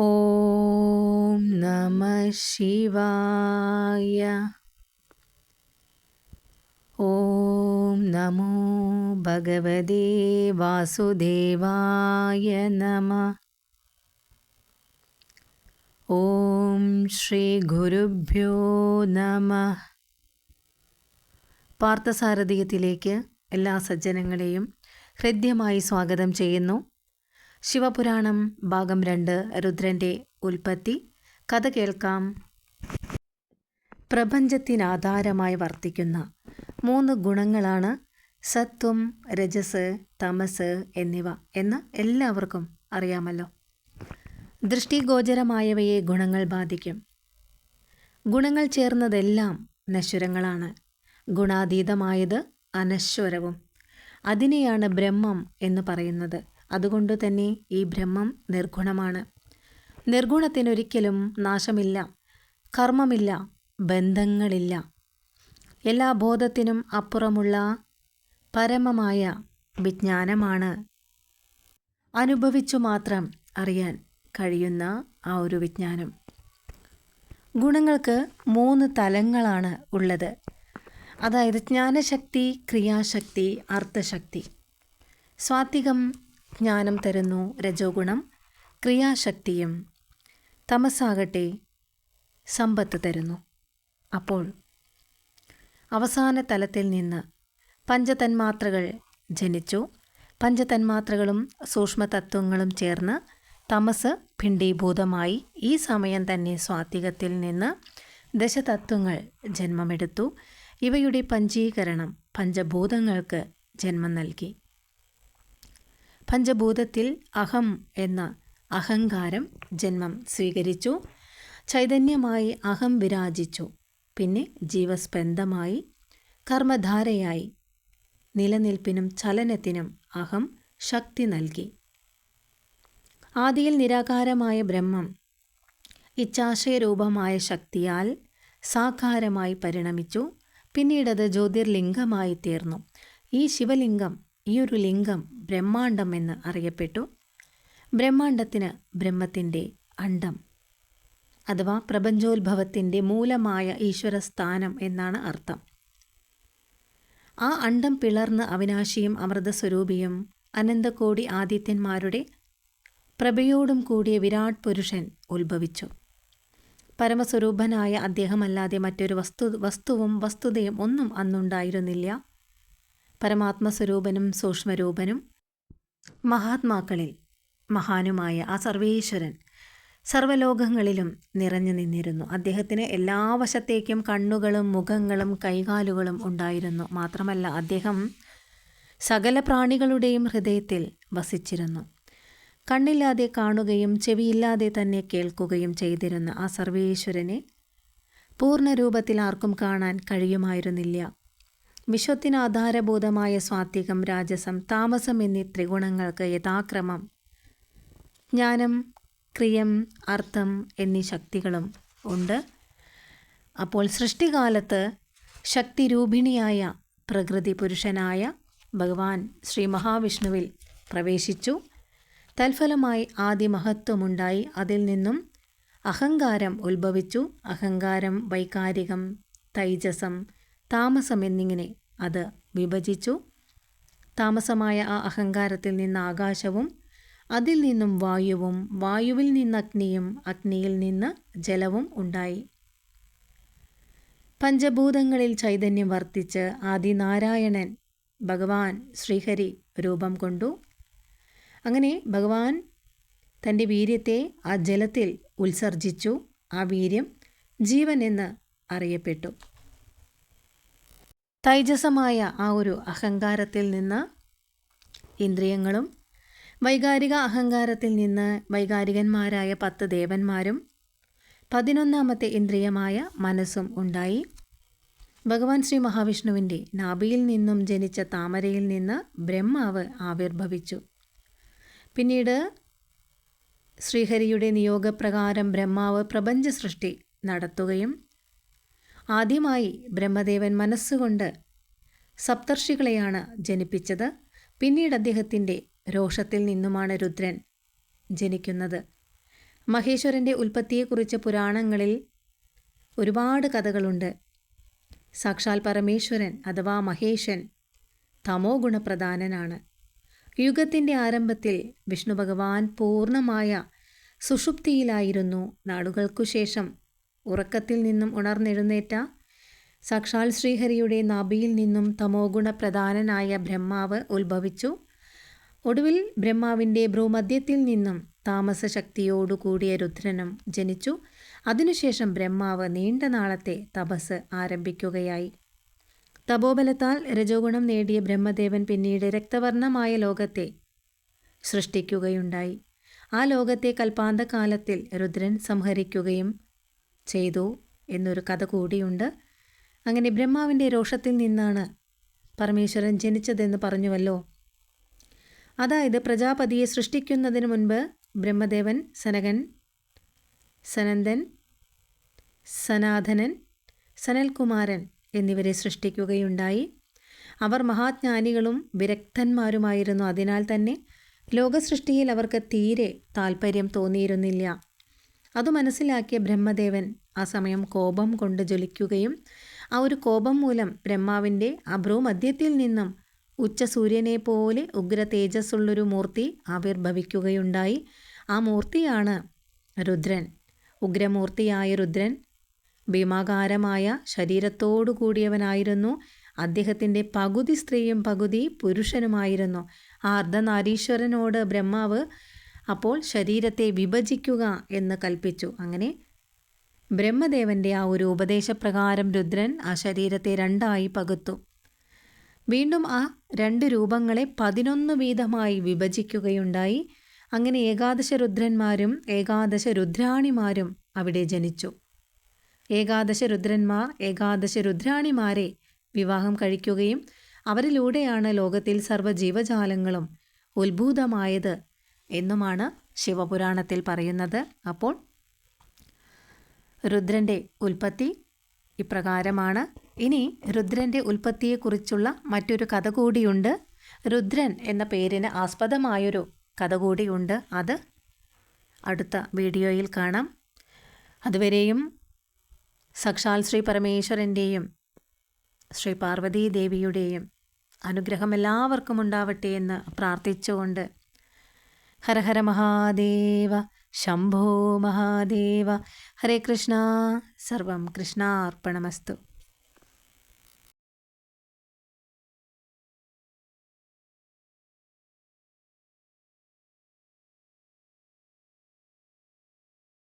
ഓം നമ ശിവായ ഓം നമോ ഭഗവതേ വാസുദേവായ നമ ഓം ശ്രീ ഗുരുഭ്യോ നമ പാർത്ഥസാരഥീയത്തിലേക്ക് എല്ലാ സജ്ജനങ്ങളെയും ഹൃദ്യമായി സ്വാഗതം ചെയ്യുന്നു. ശിവപുരാണം ഭാഗം രണ്ട് രുദ്രന്റെ ഉൽപ്പത്തി. കഥ കേൾക്കാം. പ്രപഞ്ചത്തിനാധാരമായി വർത്തിക്കുന്ന മൂന്ന് ഗുണങ്ങളാണ് സത്വം രജസ് തമസ് എന്നിവ എന്ന് എല്ലാവർക്കും അറിയാമല്ലോ. ദൃഷ്ടിഗോചരമായവയെ ഗുണങ്ങൾ ബാധിക്കും. ഗുണങ്ങൾ ചേർന്നതെല്ലാം നശ്വരങ്ങളാണ്. ഗുണാതീതമായത് അനശ്വരവും. അതിനെയാണ് ബ്രഹ്മം എന്ന് പറയുന്നത്. അതുകൊണ്ട് തന്നെ ഈ ബ്രഹ്മം നിർഗുണമാണ്. നിർഗുണത്തിനൊരിക്കലും നാശമില്ല കർമ്മമില്ല ബന്ധങ്ങളില്ല. എല്ലാ ബോധത്തിനും അപ്പുറമുള്ള പരമമായ വിജ്ഞാനമാണ്. അനുഭവിച്ചു മാത്രം അറിയാൻ കഴിയുന്ന ആ ഒരു വിജ്ഞാനം. ഗുണങ്ങൾക്ക് മൂന്ന് തലങ്ങളാണ് ഉള്ളത്. അതായത് ജ്ഞാനശക്തി ക്രിയാശക്തി അർത്ഥശക്തി. സ്വാത്വികം ജ്ഞാനം തരുന്നു രജോഗുണം ക്രിയാശക്തിയും തമസാകട്ടെ സമ്പത്ത് തരുന്നു. അപ്പോൾ അവസാന തലത്തിൽ നിന്ന് പഞ്ചതന്മാത്രകൾ ജനിച്ചു. പഞ്ചതന്മാത്രകളും സൂക്ഷ്മതത്വങ്ങളും ചേർന്ന് തമസ് ഭിണ്ഡീഭൂതമായി ഈ സമയം തന്നെ സ്വാത്വികത്തിൽ നിന്ന് ദശതത്വങ്ങൾ ജന്മമെടുത്തു. ഇവയുടെ പഞ്ചീകരണം പഞ്ചഭൂതങ്ങൾക്ക് ജന്മം നൽകി. പഞ്ചഭൂതത്തിൽ അഹം എന്ന അഹങ്കാരം ജന്മം സ്വീകരിച്ചു. ചൈതന്യമായി അഹം വിരാജിച്ചു. പിന്നെ ജീവസ്പന്ദമായി കർമ്മധാരയായി നിലനിൽപ്പിനും ചലനത്തിനും അഹം ശക്തി നൽകി. ആദിയിൽ നിരാകാരമായ ബ്രഹ്മം ഇച്ഛാശയരൂപമായ ശക്തിയാൽ സാകാരമായി പരിണമിച്ചു. പിന്നീടത് ജ്യോതിർലിംഗമായി തീർന്നു. ഈ ശിവലിംഗം ഈയൊരു ലിംഗം ബ്രഹ്മാണ്ടം എന്ന് അറിയപ്പെട്ടു. ബ്രഹ്മാണ്ടത്തിന് ബ്രഹ്മത്തിന്റെ അണ്ടം അഥവാ പ്രപഞ്ചോത്ഭവത്തിന്റെ മൂലമായ ഈശ്വരസ്ഥാനം എന്നാണ് അർത്ഥം. ആ അണ്ടം പിളർന്ന് അവിനാശിയും അമൃതസ്വരൂപിയും അനന്തകോടി ആദിത്യന്മാരുടെ പ്രഭയോടും കൂടിയ വിരാട് പുരുഷൻ ഉത്ഭവിച്ചു. പരമസ്വരൂപനായ അദ്ദേഹമല്ലാതെ മറ്റൊരു വസ്തു വസ്തുവും വസ്തുതയും ഒന്നും അന്നുണ്ടായിരുന്നില്ല. പരമാത്മസ്വരൂപനും സൂക്ഷ്മരൂപനും മഹാത്മാക്കളിൽ മഹാനുമായ ആ സർവേശ്വരൻ സർവലോകങ്ങളിലും നിറഞ്ഞു നിന്നിരുന്നു. അദ്ദേഹത്തിന് എല്ലാ വശത്തേക്കും കണ്ണുകളും മുഖങ്ങളും കൈകാലുകളും ഉണ്ടായിരുന്നു. മാത്രമല്ല അദ്ദേഹം സകല പ്രാണികളുടെയും ഹൃദയത്തിൽ വസിച്ചിരുന്നു. കണ്ണില്ലാതെ കാണുകയും ചെവിയില്ലാതെ തന്നെ കേൾക്കുകയും ചെയ്തിരുന്ന ആ സർവേശ്വരനെ പൂർണരൂപത്തിൽ ആർക്കും കാണാൻ കഴിയുമായിരുന്നില്ല. വിശ്വത്തിന് ആധാരഭൂതമായ സ്വാത്വികം രാജസം താമസം എന്നീ ത്രിഗുണങ്ങൾക്ക് യഥാക്രമം. ജ്ഞാനം ക്രിയം അർത്ഥം എന്നീ ശക്തികളും ഉണ്ട്. അപ്പോൾ സൃഷ്ടികാലത്ത് ശക്തിരൂപിണിയായ പ്രകൃതി പുരുഷനായ ഭഗവാൻ ശ്രീ മഹാവിഷ്ണുവിൽ പ്രവേശിച്ചു. തൽഫലമായി ആദിമഹത്വമുണ്ടായി. അതിൽ നിന്നും അഹങ്കാരം ഉത്ഭവിച്ചു. അഹങ്കാരം വൈകാരികം തൈജസം താമസം എന്നിങ്ങനെ അത് വിഭജിച്ചു. താമസമായ ആ അഹങ്കാരത്തിൽ നിന്ന് ആകാശവും അതിൽ നിന്നും വായുവും വായുവിൽ നിന്ന് അഗ്നിയും അഗ്നിയിൽ നിന്ന് ജലവും ഉണ്ടായി. പഞ്ചഭൂതങ്ങളിൽ ചൈതന്യം വർത്തിച്ച് ആദിനാരായണൻ ഭഗവാൻ ശ്രീഹരി രൂപം കൊണ്ടു. അങ്ങനെ ഭഗവാൻ തന്റെ വീര്യത്തെ ആ ജലത്തിൽ ഉത്സർജിച്ചു. ആ വീര്യം ജീവൻ എന്ന് അറിയപ്പെട്ടു. തൈജസമായ ആ ഒരു അഹങ്കാരത്തിൽ നിന്ന് ഇന്ദ്രിയങ്ങളും വൈകാരിക അഹങ്കാരത്തിൽ നിന്ന് വൈകാരികന്മാരായ പത്ത് ദേവന്മാരും പതിനൊന്നാമത്തെ ഇന്ദ്രിയമായ മനസ്സും ഉണ്ടായി. ഭഗവാൻ ശ്രീ മഹാവിഷ്ണുവിന്റെ നാഭിയിൽ നിന്നും ജനിച്ച താമരയിൽ നിന്ന് ബ്രഹ്മാവ് ആവിർഭവിച്ചു. പിന്നീട് ശ്രീഹരിയുടെ നിയോഗപ്രകാരം ബ്രഹ്മാവ് പ്രപഞ്ച സൃഷ്ടി നടത്തുകയും ആദ്യമായി ബ്രഹ്മദേവൻ മനസ്സുകൊണ്ട് സപ്തർഷികളെയാണ് ജനിപ്പിച്ചത്. പിന്നീട് അദ്ദേഹത്തിന്റെ രോഷത്തിൽ നിന്നുമാണ് രുദ്രൻ ജനിക്കുന്നത്. മഹേശ്വരന്റെ ഉൽപ്പത്തിയെക്കുറിച്ച് പുരാണങ്ങളിൽ ഒരുപാട് കഥകളുണ്ട്. സാക്ഷാൽ പരമേശ്വരൻ അഥവാ മഹേശൻ തമോ ഗുണപ്രധാനനാണ്. യുഗത്തിന്റെ ആരംഭത്തിൽ വിഷ്ണു ഭഗവാൻ പൂർണമായ സുഷുപ്തിയിലായിരുന്നു നാടുകൾക്കു ശേഷം ഉറക്കത്തിൽ നിന്നും ഉണർന്നെഴുന്നേറ്റ സാക്ഷാൽ ശ്രീഹരിയുടെ നാഭിയിൽ നിന്നും തമോഗുണ പ്രധാനനായ ബ്രഹ്മാവ് ഉത്ഭവിച്ചു. ഒടുവിൽ ബ്രഹ്മാവിന്റെ ഭ്രൂമധ്യത്തിൽ നിന്നും താമസശക്തിയോടുകൂടിയ രുദ്രനും ജനിച്ചു. അതിനുശേഷം ബ്രഹ്മാവ് നീണ്ട നാളത്തെ തപസ് ആരംഭിക്കുകയായി. തപോബലത്താൽ രജോഗുണം നേടിയ ബ്രഹ്മദേവൻ പിന്നീട് രക്തവർണമായ ലോകത്തെ സൃഷ്ടിക്കുകയുണ്ടായി. ആ ലോകത്തെ കൽപ്പാന്തകാലത്തിൽ രുദ്രൻ സംഹരിക്കുകയും ചെയ്തു എന്നൊരു കഥ കൂടിയുണ്ട്. അങ്ങനെ ബ്രഹ്മാവിന്റെ രോഷത്തിൽ നിന്നാണ് പരമേശ്വരൻ ജനിച്ചതെന്ന് പറഞ്ഞുവല്ലോ. അതായത് പ്രജാപതിയെ സൃഷ്ടിക്കുന്നതിന് മുൻപ് ബ്രഹ്മദേവൻ സനകൻ സനന്ദൻ സനാതനൻ സനൽകുമാരൻ എന്നിവരെ സൃഷ്ടിക്കുകയുണ്ടായി. അവർ മഹാജ്ഞാനികളും വിരക്തന്മാരുമായിരുന്നു. അതിനാൽ തന്നെ ലോകസൃഷ്ടിയിൽ അവർക്ക് തീരെ താൽപ്പര്യം തോന്നിയിരുന്നില്ല. അത് മനസ്സിലാക്കിയ ബ്രഹ്മദേവൻ ആ സമയം കോപം കൊണ്ട് ജ്വലിക്കുകയും ആ ഒരു കോപം മൂലം ബ്രഹ്മാവിന്റെ അഭ്രൂമധ്യത്തിൽ നിന്നും ഉച്ച സൂര്യനെ പോലെ ഉഗ്ര തേജസ്സുള്ളൊരു മൂർത്തി ആവിർഭവിക്കുകയുണ്ടായി. ആ മൂർത്തിയാണ് രുദ്രൻ. ഉഗ്രമൂർത്തിയായ രുദ്രൻ ഭീമാകാരമായ ശരീരത്തോടു കൂടിയവനായിരുന്നു. അദ്ദേഹത്തിന്റെ പകുതി സ്ത്രീയും പകുതി പുരുഷനുമായിരുന്നു. ആ അർദ്ധനാരീശ്വരനോട് ബ്രഹ്മാവ് അപ്പോൾ ശരീരത്തെ വിഭജിക്കുക എന്ന് കൽപ്പിച്ചു. അങ്ങനെ ബ്രഹ്മദേവന്റെ ആ ഒരു ഉപദേശപ്രകാരം രുദ്രൻ ആ ശരീരത്തെ രണ്ടായി പകുത്തു. വീണ്ടും ആ രണ്ട് രൂപങ്ങളെ പതിനൊന്ന് വീതമായി വിഭജിക്കുകയുണ്ടായി. അങ്ങനെ ഏകാദശ രുദ്രന്മാരും ഏകാദശ രുദ്രാണിമാരും അവിടെ ജനിച്ചു. ഏകാദശ രുദ്രന്മാർ ഏകാദശ രുദ്രാണിമാരെ വിവാഹം കഴിക്കുകയും അവരിലൂടെയാണ് ലോകത്തിൽ സർവ ജീവജാലങ്ങളും ഉത്ഭൂതമായത് എന്നുമാണ് ശിവപുരാണത്തിൽ പറയുന്നത്. അപ്പോൾ രുദ്രന്റെ ഉൽപ്പത്തി ഇപ്രകാരമാണ്. ഇനി രുദ്രന്റെ ഉൽപ്പത്തിയെക്കുറിച്ചുള്ള മറ്റൊരു കഥ കൂടിയുണ്ട്. രുദ്രൻ എന്ന പേരിന് ആസ്പദമായൊരു കഥ കൂടിയുണ്ട്. അത് അടുത്ത വീഡിയോയിൽ കാണാം. അതുവരെയും സക്ഷാൽ ശ്രീ പരമേശ്വരന്റെയും ശ്രീ പാർവതീ ദേവിയുടെയും അനുഗ്രഹം എല്ലാവർക്കും ഉണ്ടാവട്ടെ എന്ന് പ്രാർത്ഥിച്ചുകൊണ്ട് ഹരഹര മഹാദേവ ശംഭോ മഹാദേവ. ഹരേ കൃഷ്ണ. സർവം കൃഷ്ണാർപ്പണമസ്തു.